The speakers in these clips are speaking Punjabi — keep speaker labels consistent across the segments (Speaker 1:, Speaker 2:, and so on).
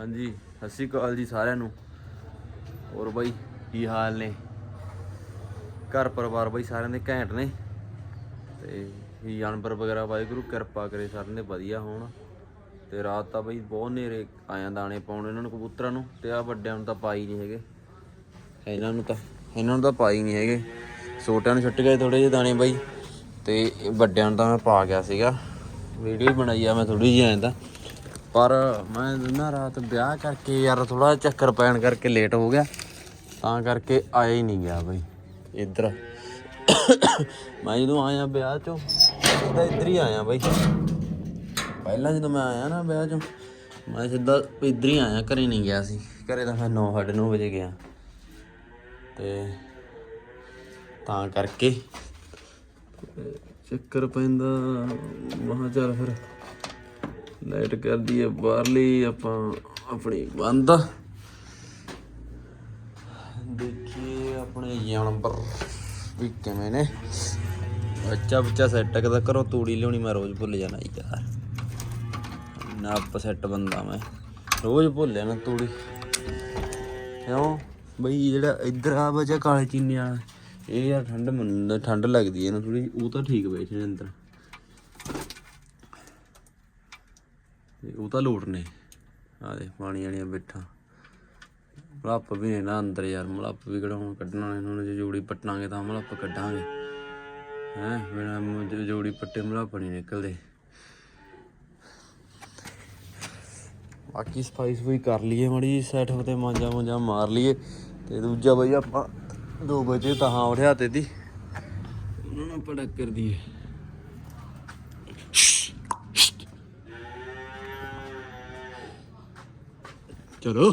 Speaker 1: ਹਾਂਜੀ, ਸਤਿ ਸ਼੍ਰੀ ਅਕਾਲ ਜੀ ਸਾਰਿਆਂ ਨੂੰ। ਹੋਰ ਬਾਈ, ਕੀ ਹਾਲ ਨੇ? ਘਰ ਪਰਿਵਾਰ ਬਾਈ ਸਾਰਿਆਂ ਦੇ ਘੈਂਟ ਨੇ। ਤੇ ਇਹ ਜਾਨਵਰ ਵਗੈਰਾ ਵਾਹਿਗੁਰੂ ਕਿਰਪਾ ਕਰੇ ਸਾਰਿਆਂ ਦੇ, ਵਧੀਆ ਹੋਣ। ਤੇ ਰਾਤ ਤਾਂ ਬਾਈ ਬਹੁਤ ਨੇਰੇ ਆਇਆ ਦਾਣੇ ਪਾਉਣ ਇਹਨਾਂ ਨੂੰ ਕਬੂਤਰਾਂ ਨੂੰ, ਤੇ ਆ ਵੱਡਿਆਂ ਨੂੰ ਤਾਂ ਪਾਈ ਨਹੀਂ ਹੈਗੇ। ਇਹਨਾਂ ਨੂੰ ਤਾਂ, ਇਹਨਾਂ ਨੂੰ ਤਾਂ ਪਾਈ ਨਹੀਂ ਹੈਗੇ। ਛੋਟਿਆਂ ਨੂੰ ਛੱਟ ਗਏ ਥੋੜੇ ਜਿਹੇ ਦਾਣੇ ਬਾਈ। ਤੇ ਵੱਡਿਆਂ ਨੂੰ ਤਾਂ ਮੈਂ ਪਾ ਗਿਆ ਸੀਗਾ। ਵੀਡੀਓ ਬਣਾਈ ਆ ਮੈਂ ਥੋੜੀ ਜਿਹੀ ਆਂਦਾ ਪਰ ਮੈਂ ਨਾ ਰਾਤ ਵਿਆਹ ਕਰਕੇ ਯਾਰ ਥੋੜਾ ਚੱਕਰ ਪੈਣ ਕਰਕੇ ਲੇਟ ਹੋ ਗਿਆ। ਤਾਂ ਕਰਕੇ ਆਇਆ ਹੀ ਨਹੀਂ ਗਿਆ ਬਈ, ਇੱਧਰ। ਮੈਂ ਜਦੋਂ ਆਇਆ ਵਿਆਹ ਚੋਂ, ਸਿੱਧਾ ਇੱਧਰ ਹੀ ਆਇਆ ਬਈ। ਪਹਿਲਾਂ ਜਦੋਂ ਮੈਂ ਆਇਆ ਨਾ ਵਿਆਹ ਚੋਂ, ਮੈਂ ਸਿੱਧਾ ਇੱਧਰ ਹੀ ਆਇਆ, ਘਰੇ ਨਹੀਂ ਗਿਆ ਸੀ। ਘਰੇ ਤਾਂ ਮੈਂ 9:30 ਵਜੇ ਗਿਆ। ਤੇ ਤਾਂ ਕਰਕੇ ਚੱਕਰ ਪੈਂਦਾ ਮਹਾ ਚੱਲ ਫਿਰ ਲਾਈਟ ਕਰ ਦਈਏ ਬਾਹਰਲੀ, ਆਪਾਂ ਆਪਣੀ ਬੰਦ। ਦੇਖੀਏ ਆਪਣੇ ਜਾਨਵਰ ਵੀ ਕਿਵੇਂ ਨੇ। ਬੱਚਾ ਬੱਚਾ ਸੈੱਟ ਕਦਾ ਕਰੋ ਤੂੜੀ ਲਿਆਉਣੀ, ਮੈਂ ਰੋਜ਼ ਭੁੱਲ ਜਾਣਾ ਯਾਰ। ਨਾ ਆਪ ਸੈੱਟ ਬੰਦਾ ਮੈਂ। ਰੋਜ਼ ਭੁੱਲ ਜਾਣਾ ਤੂੜੀ। ਕਿਉਂ? ਬਈ ਜਿਹੜਾ ਇੱਧਰ ਆ, ਬਚਾ ਕਾਲੇ ਚੀਨੀ ਵਾਲਾ। ਇਹ ਯਾਰ ਠੰਡ ਮੈਨੂੰ, ਠੰਡ ਲੱਗਦੀ ਹੈ ਇਹਨੂੰ ਥੋੜੀ ਉਹ ਤਾਂ ਠੀਕ ਬੈਠੇ ਨੇ ਅੰਦਰ। ਉਹ ਤਾਂ ਲੋਟ ਨੇ। ਆ ਦੇ ਪਾਣੀ ਵਾਲੀਆਂ ਬੈਠਾ। ਮਲੱਪ ਵੀ ਨੇ ਨਾ ਅੰਦਰ ਯਾਰ ਮਲੱਪ ਵੀ ਕਢਾਉਣ ਕੱਢਣਾ ਇਹਨਾਂ ਨੂੰ ਜੇ ਜੋੜੀ ਪੱਟਾਂਗੇ ਤਾਂ ਮਲੱਪ ਕੱਢਾਂਗੇ। ਹੈ, ਬਿਨਾ ਜੋੜੀ ਪੱਟੇ ਮਲੱਪ ਨਹੀਂ ਨਿਕਲਦੇ। ਬਾਕੀ ਸਫ਼ਾਈ ਸਫ਼ਾਈ ਕਰ ਲਈਏ ਮੜੀ ਸੈਟ ਤੇ ਮਾਂਜਾ ਮੁੰਜਾ ਮਾਰ ਲਈਏ। ਤੇ ਦੂਜਾ ਬਈ ਆਪਾਂ 2 ਵਜੇ ਤਾਂ ਹਾਂ ਉਠਿਆ ਤੇ ਦੀ। ਉਹਨਾਂ ਨੂੰ ਪੜਕ ਕਰ ਦਈਏ। ਚਲੋ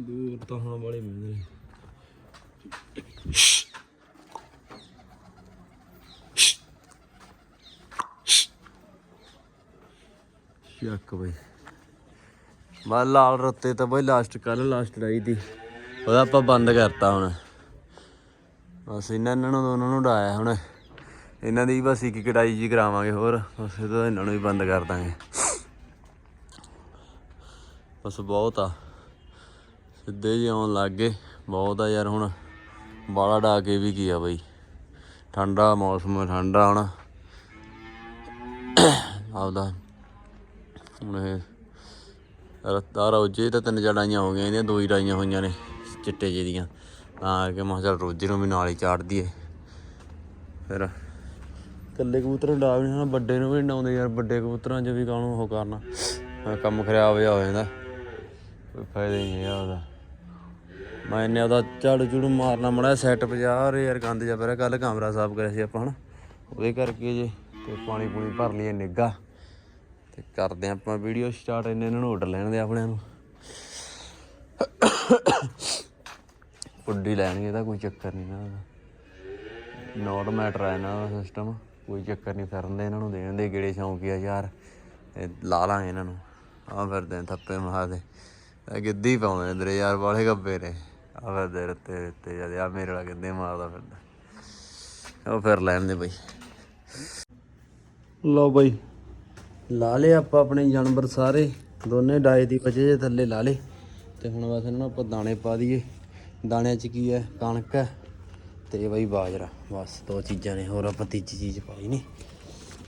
Speaker 1: ਦੂਰ ਤਾਂ ਹਾਂ ਵਾਲੇ ਮਿਲਦੇ ਨੇ ਚੱਕ ਬਈ। ਬਾ ਲਾਲ ਰੱਤੇ ਤਾਂ ਬਈ ਲਾਸਟ ਕੱਲ ਲਾਸਟ ਡਾਈ ਦੀ। ਉਹਦਾ ਆਪਾਂ ਬੰਦ ਕਰਤਾ ਹੁਣ। ਬਸ ਇਹਨਾਂ ਇਹਨਾਂ ਨੂੰ ਦੋਨਾਂ ਨੂੰ ਡਾਇਆ ਹੁਣ। ਇਹਨਾਂ ਦੀ ਬਸ ਇੱਕ ਕਟਾਈ ਜੀ ਕਰਾਵਾਂਗੇ ਹੋਰ। ਬਸ ਇਹ ਤਾਂ ਇਹਨਾਂ ਨੂੰ ਵੀ ਬੰਦ ਕਰ ਦਾਂਗੇ। ਬਸ ਬਹੁਤ ਆ। ਸਿੱਧੇ ਜਿਹੇ ਆਉਣ ਲੱਗ ਗਏ। ਬਹੁਤ ਆ ਯਾਰ ਹੁਣ। ਬਾਲਾ ਡਾ ਕੇ ਵੀ ਕੀ ਆ ਬਈ। ਠੰਡਾ ਮੌਸਮ, ਠੰਡਾ ਹੁਣ। ਆਪਦਾ ਹੁਣ ਇਹ ਰਤਾ ਰੋਜੇ ਤਾਂ ਤਿੰਨ ਚੜਾਈਆਂ ਹੋ ਗਈਆਂ, ਇਹਦੀਆਂ ਦੋ ਹੀ ਡਾਈਆਂ ਹੋਈਆਂ ਨੇ ਚਿੱਟੇ ਜਿਹੇ ਦੀਆਂ। ਤਾਂ ਕਿ ਮੈਂ ਕਿਹਾ ਚੱਲ ਰੋਜੇ ਨੂੰ ਵੀ ਨਾਲ ਹੀ ਚਾੜ ਦਈਏ। ਫਿਰ ਇਕੱਲੇ ਕਬੂਤਰ ਨੂੰ ਡਾ ਵੀ ਨਹੀਂ ਵੱਡੇ ਨੂੰ ਵੀ ਨੀ ਡਾਉਂਦੇ ਯਾਰ, ਵੱਡੇ ਕਬੂਤਰਾਂ 'ਚ ਵੀ ਕਾਹਨੂੰ ਉਹ ਕਰਨਾ। ਐਂ ਕੰਮ ਖਰਾਬ ਜਿਹਾ ਹੋ ਜਾਂਦਾ, ਕੋਈ ਫਾਇਦਾ ਹੀ ਨਹੀਂ ਹੈਗਾ ਉਹਦਾ। ਮੈਂ ਇਹਨੇ ਉਹਦਾ ਝਾੜੂ ਝੂੜੂ ਮਾਰਨਾ ਮੜਾ ਸੈੱਟ 50 ਯਾਰ, ਗੰਦ ਜਾ ਪਿਆ ਕੱਲ ਕਮਰਾ ਸਾਫ਼ ਕਰਿਆ ਸੀ ਆਪਾਂ, ਹਨਾ। ਉਹਦੇ ਕਰਕੇ ਜੇ ਤੇ ਪਾਣੀ ਪੂਣੀ ਭਰ ਲਈਏ ਨਿੱਗਾ ਤੇ ਕਰਦੇ ਹਾਂ ਆਪਾਂ ਵੀਡੀਓ ਸਟਾਰਟ ਇਹਨੇ ਇਹਨਾਂ ਨੂੰ ਉੱਡ ਲੈਣ ਦੇ ਆਪਣਿਆਂ ਨੂੰ। ਉੱਡੀ ਲੈਣਗੇ ਤਾਂ ਕੋਈ ਚੱਕਰ ਨਹੀਂ ਨਾ ਨੋਟ ਮੈਟਰ ਹੈ ਇਹਨਾਂ ਦਾ ਸਿਸਟਮ ਕੋਈ ਚੱਕਰ ਨਹੀਂ ਫਿਰਨ ਦੇ, ਇਹਨਾਂ ਨੂੰ ਦੇਣ ਦੇ ਗੇੜੇ ਸ਼ੌਂਕੀ ਆ ਯਾਰ। ਲਾ ਲਾਂਗੇ ਇਹਨਾਂ ਨੂੰ। ਆ ਫਿਰਦੇ ਥੱਪੇ ਮਾਰਦੇ ਇਹ ਗਿੱਧੀ ਪਾਉਂਦੇ ਨੇ ਤੇਰੇ ਯਾਰ, ਵਾਲੇ ਗੱਬੇ ਨੇ। ਆ ਫਿਰਦੇ ਰੱਤੇ ਰੱਤੇ ਜਦ ਆ ਮੇਰੇ ਵਾਲਾ ਗਿੱਧੇ ਮਾਰਦਾ ਫਿਰਦਾ। ਉਹ ਫਿਰ ਲੈਣ ਦੇ ਬਈ। ਲਓ ਬਈ ਲਾ ਲਏ ਆਪਾਂ ਆਪਣੇ ਜਾਨਵਰ ਸਾਰੇ। ਦੋਨੇ ਡਾਏ ਦੀ ਵਜੇ ਜੇ ਥੱਲੇ ਲਾ ਲਏ। ਤੇ ਹੁਣ ਬਸ ਇਹਨਾਂ ਨੂੰ ਆਪਾਂ ਦਾਣੇ ਪਾ ਦਈਏ। ਦਾਣਿਆਂ 'ਚ ਕੀ ਹੈ? ਕਣਕ ਹੈ। ਤੇ ਬਈ ਬਾਜਰਾ। ਬਸ ਦੋ ਚੀਜ਼ਾਂ ਨੇ। ਹੋਰ ਆਪਾਂ ਤੀਜੀ ਚੀਜ਼ ਪਾਈ ਨਹੀਂ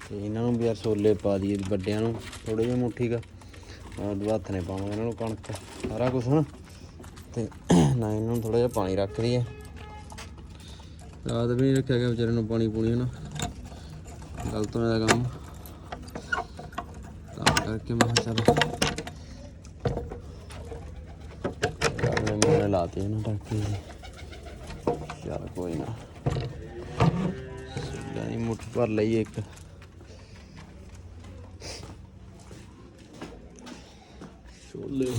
Speaker 1: ਤੇ ਇਹਨਾਂ ਨੂੰ ਵੀ ਯਾਰ ਛੋਲੇ ਪਾ ਦਈਏ ਵੱਡਿਆਂ ਨੂੰ। ਥੋੜੇ ਜਿਹੇ ਮੁੱਠੀ ਕਾ। ਹੱਥ ਨੇ ਪਾਵਾਂਗੇ ਇਹਨਾਂ ਨੂੰ ਕਣਕ। ਸਾਰਾ ਕੁਝ ਹਨਾ ਤੇ ਨਾ ਇਹਨਾਂ ਨੂੰ ਥੋੜਾ ਜਿਹਾ ਪਾਣੀ ਰੱਖ ਦਈਏ। ਰਾਤ ਵੀ ਨਹੀਂ ਰੱਖਿਆ ਗਿਆ ਵਿਚਾਰੇ ਨੂੰ ਪਾਣੀ ਪੂਣੀ, ਹਨਾ। ਗਲਤ ਹੋਇਆ ਕੰਮ। ਕਰਕੇ ਮੈਂ ਕਿਹਾ ਚੱਲ ਮੈਂ ਲਾਤੀ ਇਹਨਾਂ ਟਾਕੀ ਚੱਲ ਕੋਈ ਨਾ ਸਿੱਧਾ ਹੀ ਮੁੱਠ ਭਰ ਲਈ ਇੱਕ ਛੋਲੇ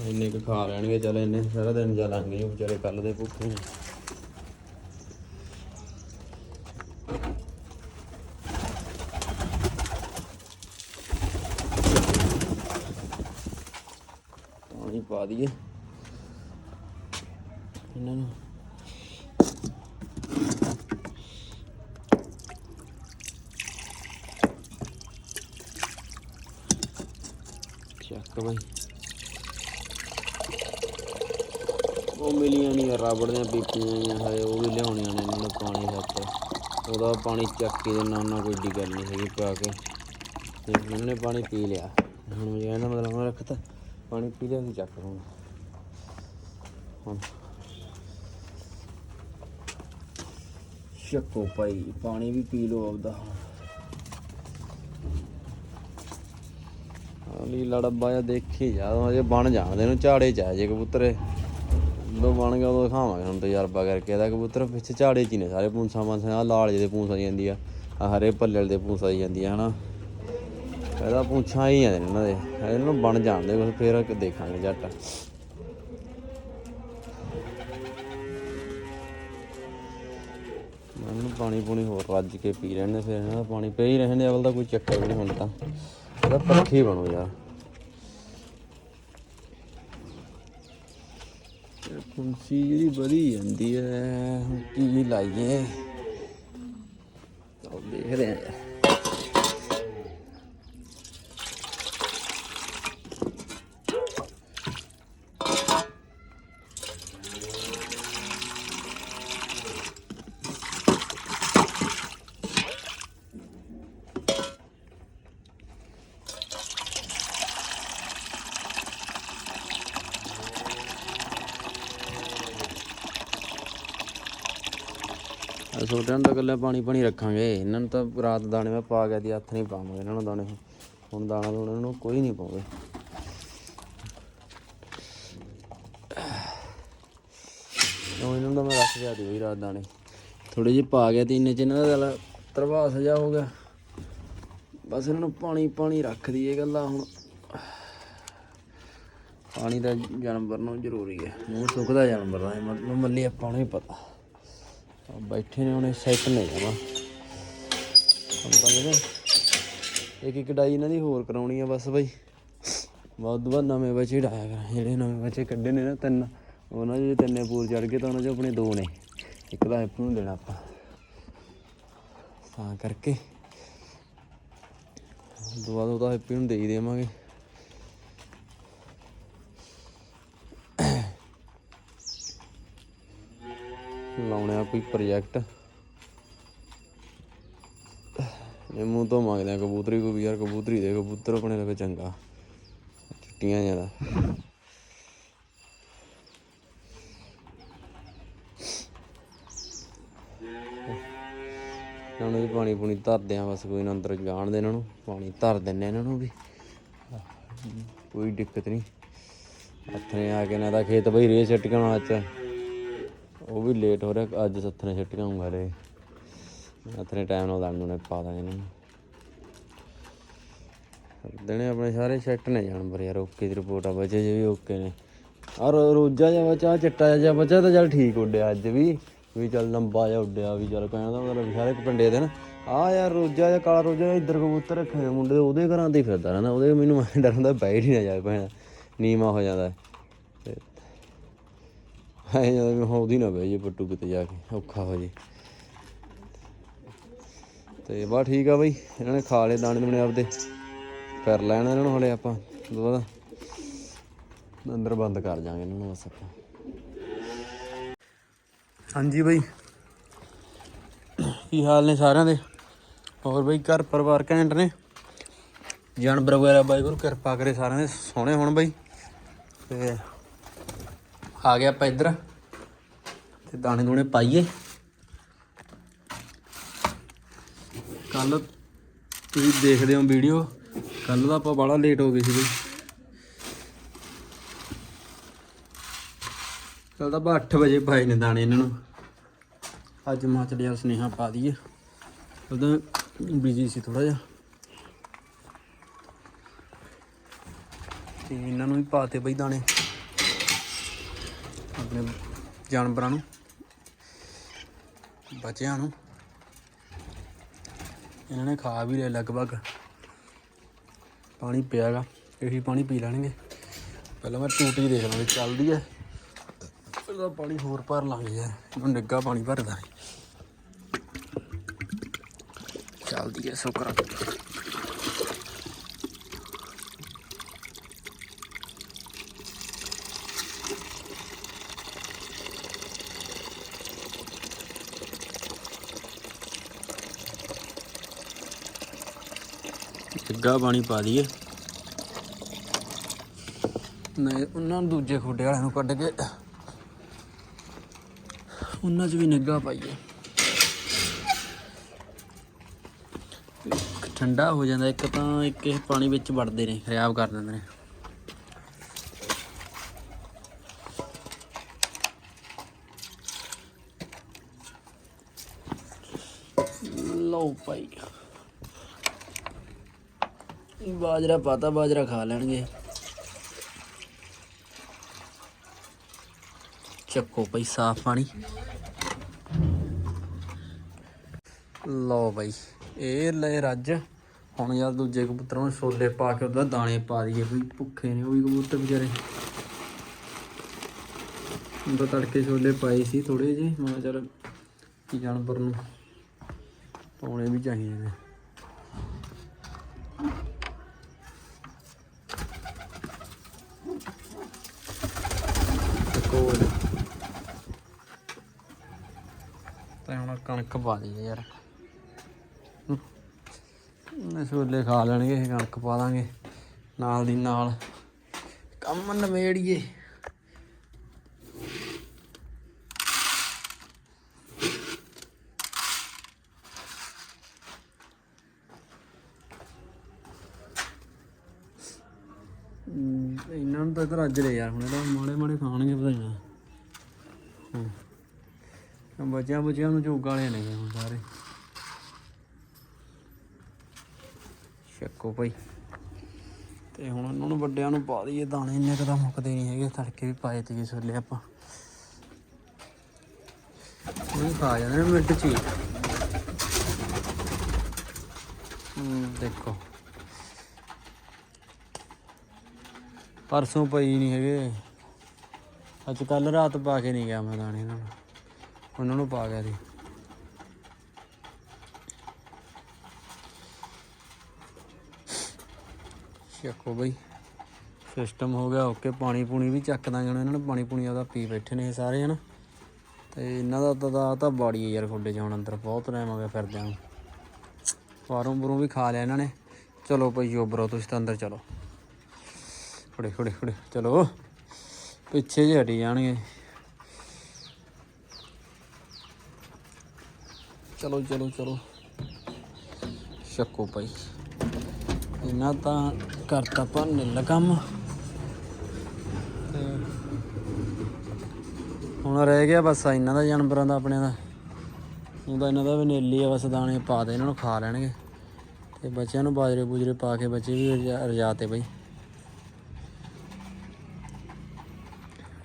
Speaker 1: ਇੰਨੇ ਕੁ ਖਾ ਲੈਣਗੇ ਚੱਲ ਇੰਨੇ ਸਾਰਾ ਦਿਨ ਚੱਲਾਂਗੇ ਵਿਚਾਰੇ ਕੱਲ ਦੇ ਭੁੱਖੇ ਨੇ ਪਾਣੀ ਪਾ ਦਈਏ। ਇਹਨਾਂ ਨੂੰ। ਚੱਕ ਬਈ। ਉਹ ਮਿਲੀਆਂ ਨਹੀਂ ਰਬੜ ਦੀਆਂ ਪੀਪੀਆਂ ਆਈਆਂ ਹੈ ਉਹ ਵੀ ਲਿਆਉਣੀਆਂ ਨੇ ਇਹਨਾਂ ਨੂੰ ਪਾਣੀ ਹੱਥ। ਉਹਦਾ ਪਾਣੀ ਚੱਕ ਕੇ ਦੇਣਾ, ਉਹਨਾਂ ਕੋਈ ਏਡੀ ਨਹੀਂ ਹੈਗੀ ਪਾ ਕੇ। ਤੇ ਇਹਨਾਂ ਨੇ ਪਾਣੀ ਪੀ ਲਿਆ। ਹੁਣ ਮੈਂ ਇਹਦਾ ਮਤਲਬ ਮੈਂ ਰੱਖਤਾ। ਪਾਣੀ ਪੀ ਲਿਆ ਸੀ, ਚੱਕ ਹੁਣ। ਹੁਣ। ਚੱਕੋ ਭਾਈ, ਪਾਣੀ ਵੀ ਪੀ ਲਓ ਆਪਦਾ। ਅਲੀ ਲੜਬਾ ਜਾਂ ਦੇਖੀ ਜਾ ਅਜੇ ਬਣ ਜਾਣਦੇ ਨੂੰ ਝਾੜੇ ਚ ਆ ਜੇ ਕਬੂਤਰ। ਜਦੋਂ ਬਣ ਗਿਆ ਉਦੋਂ ਦਿਖਾਵਾਂਗੇ ਹੁਣ ਤਜਰਬਾ ਕਰਕੇ। ਇਹਦਾ ਕਬੂਤਰ ਪਿੱਛੇ ਝਾੜੇ ਚ ਹੀ ਨੇ ਸਾਰੇ ਪੂੰਸਾਂ ਮਾਂਸਾਂ ਆ ਲਾਲ ਜਿਹੇ ਪੂੰਛ ਆਈ ਜਾਂਦੀ ਆ, ਆਹ ਹਰੇ ਪੱਲੇ ਦੇ ਪੂੰਛ ਆਈ ਜਾਂਦੀ ਆ, ਹਨਾ। ਇਹਦਾ ਪੂੰਛਾਂ ਹੀ ਆ ਇਹਨਾਂ ਦੇ। ਇਹਨਾਂ ਬਣ ਜਾਣਦੇ ਕੁਛ, ਫੇਰ ਦੇਖਾਂਗੇ ਝੱਟ ਇਹਨਾਂ ਪਾਣੀ ਪੂਣੀ ਹੋਰ ਰੱਜ ਕੇ ਪੀ ਲੈਣ ਦੇ ਫਿਰ ਇਹਨਾਂ ਦਾ ਪਾਣੀ ਪਈ ਰਹਿਣ ਦੇ ਅਵਲ ਦਾ ਕੋਈ ਚੱਕਰ ਵੀ ਨਹੀਂ ਹੁਣ ਤਾਂ। ਇਹਦਾ ਪਰਖੀ ਬਣੋ ਯਾਰ। ਕੁੰਸੀ ਜਿਹੜੀ ਵਧੀ ਜਾਂਦੀ ਹੈ ਹੁਣ ਕੀ ਲਾਈਏ? ਉਹ ਦੇਖਦੇ ਆ। ਛੋਟਿਆਂ ਨੂੰ ਤਾਂ ਇਕੱਲੇ ਪਾਣੀ ਪਾਣੀ ਰੱਖਾਂਗੇ। ਇਹਨਾਂ ਨੂੰ ਤਾਂ ਰਾਤ ਦਾਣੇ ਮੈਂ ਪਾ ਗਿਆ ਦੀ ਹੱਥ ਨਹੀਂ ਪਾਵਾਂਗੇ ਇਹਨਾਂ ਨੂੰ ਦਾਣੇ। ਹੁਣ ਦਾਣਾ ਦੂਣਾ ਇਹਨਾਂ ਨੂੰ ਕੋਈ ਨਹੀਂ ਪਾਉਂਦੇ। ਉਹ ਇਹਨਾਂ ਨੂੰ ਮੈਂ ਰੱਖ ਗਿਆ ਦੀ ਬਈ ਰਾਤ ਦਾਣੇ। ਥੋੜੇ ਜਿਹੇ ਪਾ ਗਿਆ ਤੇ ਇੰਨੇ ਚ ਇਹਨਾਂ ਦਾ ਚੱਲ ਤਰਵਾਸ ਜਾ ਹੋ ਗਿਆ। ਬਸ ਇਹਨਾਂ ਨੂੰ ਪਾਣੀ ਪਾਣੀ ਰੱਖ ਦਈਏ ਗੱਲਾਂ ਹੁਣ। ਪਾਣੀ ਦਾ ਜਾਨਵਰ ਨੂੰ ਜ਼ਰੂਰੀ ਹੈ। ਮੂੰਹ ਸੁੱਕਦਾ ਜਾਨਵਰ ਦਾ ਇਹ ਮਤਲਬ ਮੱਲੀ ਆਪਾਂ ਨੂੰ ਹੀ ਪਤਾ। ਬੈਠੇ ਨੇ ਉਹਨੇ ਸੈੱਟ ਨਹੀਂ ਜਾਵਾ ਹੁਣ ਇੱਕ ਇੱਕ ਡਾਈ ਇਹਨਾਂ ਦੀ ਹੋਰ ਕਰਾਉਣੀ ਆ ਬਸ ਬਈ। ਬਹੁਤ ਬਾਅਦ ਨਵੇਂ ਬੱਚੇ ਡਾਇਆ ਕਰ। ਜਿਹੜੇ ਨਵੇਂ ਬੱਚੇ ਕੱਢੇ ਨੇ ਨਾ ਤਿੰਨ, ਉਹਨਾਂ ਦੇ ਤਿੰਨੇ ਪੂਰ ਚੜ ਗਏ ਤਾਂ ਉਹਨਾਂ ਚੋਂ ਆਪਣੇ ਦੋ ਨੇ। ਇੱਕ ਦਾ ਐਪ ਨੂੰ ਦੇਣਾ ਆਪਾਂ। ਤਾਂ ਕਰਕੇ। ਦੁਬਾਰਾ ਉਹਦਾ ਹੈਪੀ ਨੂੰ ਦੇ ਦੇਵਾਂਗੇ। ਲਾਉਣੇ ਆ ਕੋਈ ਪ੍ਰੋਜੈਕਟ ਇਹ ਮੂੰਹ ਤੋਂ ਮੰਗਦੇ ਆ ਕਬੂਤਰੀ ਕੋ ਵੀ ਯਾਰ ਕਬੂਤਰੀ ਦੇ, ਕਬੂਤਰ ਆਪਣੇ ਲੱਗੇ ਚੰਗਾ। ਛੁੱਟੀਆਂ ਜ਼ਿਆਦਾ। ਇਹਨਾਂ ਨੂੰ ਪਾਣੀ ਪੂਣੀ ਧਰਦੇ ਆ, ਬਸ ਕੋਈ ਨਾ ਅੰਦਰ ਜਾਣ ਦੇ ਇਹਨਾਂ ਨੂੰ, ਪਾਣੀ ਧਰ ਦਿੰਨੇ ਇਹਨਾਂ ਨੂੰ ਵੀ। ਕੋਈ ਦਿੱਕਤ ਨਹੀਂ। ਹੱਥਨੇ ਆ ਕੇ ਇਹਨਾਂ ਦਾ ਖੇਤ ਬਈ ਰੇਹ ਛੱਟ ਕੇ ਅੱਜ। ਉਹ ਵੀ ਲੇਟ ਹੋ ਰਿਹਾ, ਅੱਜ ਸੱਥਨੇ ਛੱਟ ਕੇ ਆਉਂਗਾ ਰੇ ਹੱਥਨੇ ਟਾਈਮ ਨਾਲ ਦਾਣ ਨੂੰ ਪਾ ਦਾਂਗੇ ਇਹਨਾਂ ਨੂੰ। ਦਿਨੇ ਆਪਣੇ ਸਾਰੇ ਸੈੱਟ ਨੇ ਜਾਨਵਰ ਯਾਰ, ਓਕੇ ਦੀ ਰਿਪੋਰਟ ਆ, ਬਚੇ ਜੇ ਵੀ ਓਕੇ ਨੇ। ਔਰ ਰੋਜਾ ਜਿਹਾ ਬੱਚਾ ਚਿੱਟਾ ਜਿਹਾ ਬਚਾ ਤਾਂ ਚੱਲ ਠੀਕ ਉੱਡਿਆ ਅੱਜ ਵੀ। ਵੀ ਚੱਲ ਲੰਬਾ ਜਿਹਾ ਉੱਡਿਆ, ਵੀ ਚੱਲ ਕਹਿਣ ਦਾ ਮਤਲਬ ਸਾਰੇ ਪਿੰਡੇ ਦੇ ਨਾ। ਆ ਯਾਰ ਰੋਜਾ ਜਿਹਾ, ਕਾਲਾ ਰੋਜਾ ਇੱਧਰ ਕਬੂਤਰ ਰੱਖੇ ਮੁੰਡੇ ਦੇ ਉਹਦੇ ਘਰਾਂ ਤੇ ਹੀ ਫਿਰਦਾ ਰਹਿੰਦਾ, ਉਹਦੇ ਮੈਨੂੰ ਐਂ ਡਰ ਹੁੰਦਾ, ਬੈਠ ਹੀ ਨਾ ਜਾਵੇ ਭੈਣ ਨੀਮਾ ਹੋ ਜਾਂਦਾ। ਐਂ ਜਦੋਂ ਵੀ ਹੌਦੀ ਨਾ ਬਹਿ ਜੇ ਪੱਟੂ ਕਿਤੇ ਜਾ ਕੇ, ਔਖਾ ਹੋ ਜੇ। ਤੇ ਬਾ ਠੀਕ ਆ ਬਈ, ਇਹਨਾਂ ਨੇ ਖਾ ਲਏ ਦਾਣੇ ਦੂਣੇ ਆਪਦੇ। ਕਰ ਲੈਣਾ ਇਹਨਾਂ ਨੂੰ ਹਲੇ ਆਪਾਂ ਦੁਬਾਰਾ ਅੰਦਰ ਬੰਦ ਕਰ ਜਾਾਂਗੇ ਇਹਨਾਂ ਨੂੰ ਬਸ ਆਪਾਂ। ਹਾਂਜੀ ਬਈ। ਕੀ ਹਾਲ ਨੇ ਸਾਰਿਆਂ ਦੇ? ਹੋਰ ਬਈ ਘਰ ਪਰਿਵਾਰ ਘੈਂਟ ਨੇ? ਜਾਨਵਰ ਵਗੈਰਾ ਬਾਈ ਗੁਰੂ ਕਿਰਪਾ ਕਰੇ ਸਾਰਿਆਂ ਦੇ, ਸੋਹਣੇ ਹੋਣ ਬਈ। ਤੇ ਆ ਗਿਆ ਆਪਾਂ ਇੱਧਰ। ਤੇ ਦਾਣੇ ਦੂਣੇ ਪਾਈਏ। ਕੱਲ ਤੁਸੀਂ ਦੇਖਦੇ ਹੋ ਵੀਡੀਓ। ਕੱਲ ਦਾ ਆਪਾਂ ਬੜਾ ਲੇਟ ਹੋ ਗਏ ਸੀ ਬਈ ਕੱਲ ਤਾਂ ਆਪਾਂ 8 ਵਜੇ ਪਾਏ ਨੇ ਦਾਣੇ ਇਹਨਾਂ ਨੂੰ। ਅੱਜ ਮਾਂ ਚਲਿਆ ਸੁਨੇਹਾ ਪਾ ਦਈਏ। ਉਦੋਂ ਬਿਜ਼ੀ ਸੀ ਥੋੜਾ ਜਿਹਾ। ਤੇ ਇਹਨਾਂ ਨੂੰ ਵੀ ਪਾਤੇ ਬਈ ਦਾਣੇ।
Speaker 2: ਆਪਣੇ ਜਾਨਵਰਾਂ ਨੂੰ, ਬੱਚਿਆਂ ਨੂੰ। ਇਹਨਾਂ ਨੇ ਖਾ ਵੀ ਲਿਆ ਲਗਭਗ। ਪਾਣੀ ਪਿਆਗਾ ਇਹੀ ਪਾਣੀ ਪੀ ਲੈਣਗੇ। ਪਹਿਲਾਂ ਮੈਂ ਟੂਟੀ ਦੇਖ ਲਾਂ ਚੱਲਦੀ ਹੈ। ਪਹਿਲਾਂ ਪਾਣੀ ਹੋਰ ਭਰ ਲਾਂਗੇ ਯਾਰ, ਇਹਨੂੰ ਨਿੱਗਾ ਪਾਣੀ ਭਰਦਾ ਚੱਲਦੀ ਹੈ ਸ਼ੁਕਰ ਨਿੱਗਾ ਪਾਣੀ ਪਾ ਦਈਏ। ਨਹੀਂ, ਉਹਨਾਂ ਨੂੰ ਦੂਜੇ ਖੋਡੇ ਵਾਲਿਆਂ ਨੂੰ ਕੱਢ ਕੇ ਉਹਨਾਂ 'ਚ ਵੀ ਨਿੱਗਾ ਪਾਈਏ। ਠੰਡਾ ਹੋ ਜਾਂਦਾ, ਇੱਕ ਤਾਂ ਇੱਕ ਇਹ ਪਾਣੀ ਵਿੱਚ ਵੜਦੇ ਨੇ, ਖਰਾਬ ਕਰ ਦਿੰਦੇ ਨੇ। ਲਓ ਭਾਈ। ਬਾਜਰਾ ਪਾਤਾ, ਬਾਜਰਾ ਖਾ ਲੈਣਗੇ। ਚੱਕੋ ਭਾਈ ਸਾਫ਼ ਪਾਣੀ। ਲਓ ਭਾਈ ਇਹ ਲੈ ਰੱਜ। ਹੁਣ ਯਾਰ ਦੂਜੇ ਕਬੂਤਰਾਂ ਨੂੰ ਛੋਲੇ ਪਾ ਕੇ ਉਹਦਾ ਦਾਣੇ ਪਾ ਦਈਏ। ਕੋਈ ਭੁੱਖੇ ਨੇ, ਉਹ ਵੀ ਕਬੂਤਰ ਵਿਚਾਰੇ। ਹੁਣ ਤੜਕੇ ਛੋਲੇ ਪਾਏ ਸੀ ਥੋੜੇ ਜਿਹੇ, ਮੈਂ ਕਿਹਾ ਜਾਨਵਰ ਨੂੰ ਪਾਉਣੇ ਵੀ ਚਾਹੀਦੇ ਨੇ। ਕੋਲ। ਤਾਂ ਹੁਣ ਕਣਕ ਪਾ ਦਈਏ ਯਾਰ। ਨੇ ਛੋਲੇ ਖਾ ਲੈਣਗੇ ਕਣਕ ਪਾ ਦਾਂਗੇ। ਨਾਲ ਦੀ ਨਾਲ ਕੰਮ ਨਵੇੜੀਏ ਇਹਨਾਂ ਨੂੰ ਤਾਂ ਇਧਰ ਅੱਜ ਲੈ ਯਾਰ, ਹੁਣ ਇਹਦਾ ਮਾੜੇ ਮਾੜੇ ਖਾਣਗੇ ਵਧਾਈਆਂ। ਹਾਂ। ਬੱਚਿਆਂ ਬੱਚਿਆਂ ਨੂੰ ਝੋਗ ਵਾਲੇ ਨੇ ਹੁਣ ਸਾਰੇ। ਛੱਕੋ ਭਾਈ। ਤੇ ਹੁਣ ਉਹਨਾਂ ਨੂੰ ਵੱਡਿਆਂ ਨੂੰ ਪਾ ਦਈਏ ਦਾਣੇ, ਇੰਨੇ ਕੁ ਮੁੱਕਦੇ ਨਹੀਂ ਹੈਗੇ, ਤੜਕੇ ਵੀ ਪਾਏ ਤੇ ਛੋਲੇ ਆਪਾਂ। ਉਹ ਖਾ ਜਾਂਦੇ ਮਿੰਟ ਚ ਹੀ, ਦੇਖੋ। ਪਰਸੋਂ ਪਈ ਨਹੀਂ ਹੈਗੇ। ਅੱਜ ਕੱਲ ਰਾਤ ਪਾ ਕੇ ਨਹੀਂ ਗਿਆ ਮੈਂ ਦਾਣੇ ਇਹਨਾਂ ਨੂੰ। ਉਹਨਾਂ ਨੂੰ ਪਾ ਗਿਆ ਸੀ। ਚੱਕੋ ਬਈ। ਸਿਸਟਮ ਹੋ ਗਿਆ, ਓਕੇ, ਪਾਣੀ ਪੂਣੀ ਵੀ ਚੱਕ ਦਾਂਗੇ ਹੁਣ ਇਹਨਾਂ ਨੂੰ। ਪਾਣੀ ਪੂਣੀ ਆਦਾ ਪੀ ਬੈਠੇ ਨੇ ਇਹ ਸਾਰੇ ਹਨ। ਤੇ ਇਹਨਾਂ ਦਾ ਤਾਂ ਤਾਂ ਬਾੜੀ ਹੈ ਯਾਰ ਖੁੱਡੇ ਚ ਅੰਦਰ, ਬਹੁਤ ਟਾਈਮ ਹੋ ਗਿਆ ਫਿਰਦਿਆਂ ਨੂੰ। ਬਾਹਰੋਂ ਬੁਰੋਂ ਵੀ ਖਾ ਲਿਆ ਇਹਨਾਂ ਨੇ। ਚਲੋ ਭਾਈ ਜੋਬਰੋ ਤੁਸੀਂ ਤਾਂ ਅੰਦਰ ਚਲੋ। ਖੜੇ ਖੜੇ ਖੜੇ ਚਲੋ, ਪਿੱਛੇ ਜੇ ਹਟੀ ਜਾਣਗੇ। ਚਲੋ ਚਲੋ ਚਲੋ। ਸ਼ੱਕੋ ਭਾਈ। ਇਹਨਾਂ ਤਾਂ ਕਰਤਾ ਭੰਨ ਕੰਮ। ਤੇ ਹੁਣ ਰਹਿ ਗਿਆ ਬਸ ਇਹਨਾਂ ਦਾ, ਜਾਨਵਰਾਂ ਦਾ, ਆਪਣਿਆਂ ਦਾ। ਉਹਦਾ ਇਹਨਾਂ ਦਾ ਵੀ ਨੇਲੀ ਆ, ਬਸ ਦਾਣੇ ਪਾ ਦੇ, ਇਹਨਾਂ ਨੂੰ ਖਾ ਲੈਣਗੇ। ਤੇ ਬੱਚਿਆਂ ਨੂੰ ਬਾਜਰੇ ਬੂਜਰੇ ਪਾ ਕੇ ਬੱਚੇ ਵੀ ਰਜਾ- ਰਜਾਤੇ ਬਈ।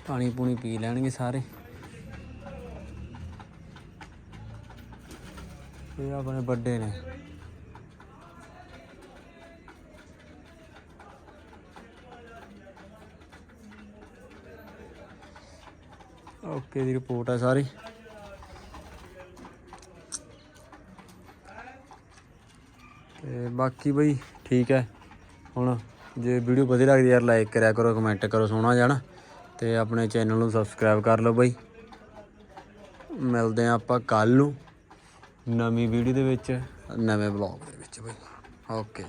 Speaker 2: ਪਾਣੀ ਪੂਣੀ ਪੀ ਲੈਣਗੇ ਸਾਰੇ। ਇਹ ਆਪਣੇ ਵੱਡੇ ਨੇ। ਓਕੇ ਦੀ ਰਿਪੋਰਟ ਆ ਸਾਰੀ। ਤੇ ਬਾਕੀ ਬਈ ਠੀਕ ਹੈ। ਹੁਣ ਜੇ ਵੀਡੀਓ ਵਧੀਆ ਲੱਗਦੀ ਯਾਰ ਲਾਈਕ ਕਰਿਆ ਕਰੋ ਕਮੈਂਟ ਕਰੋ ਸੋਹਣਾ ਜਾਣਾ ਤੇ ਆਪਣੇ ਚੈਨਲ ਨੂੰ ਸਬਸਕ੍ਰਾਈਬ ਕਰ ਲਓ ਬਾਈ। ਮਿਲਦੇ ਆ ਆਪਾਂ ਕੱਲ ਨੂੰ ਨਵੀਂ ਵੀਡੀਓ ਦੇ ਵਿੱਚ, ਨਵੇਂ ਬਲੌਗ ਦੇ ਵਿੱਚ ਬਾਈ। ਓਕੇ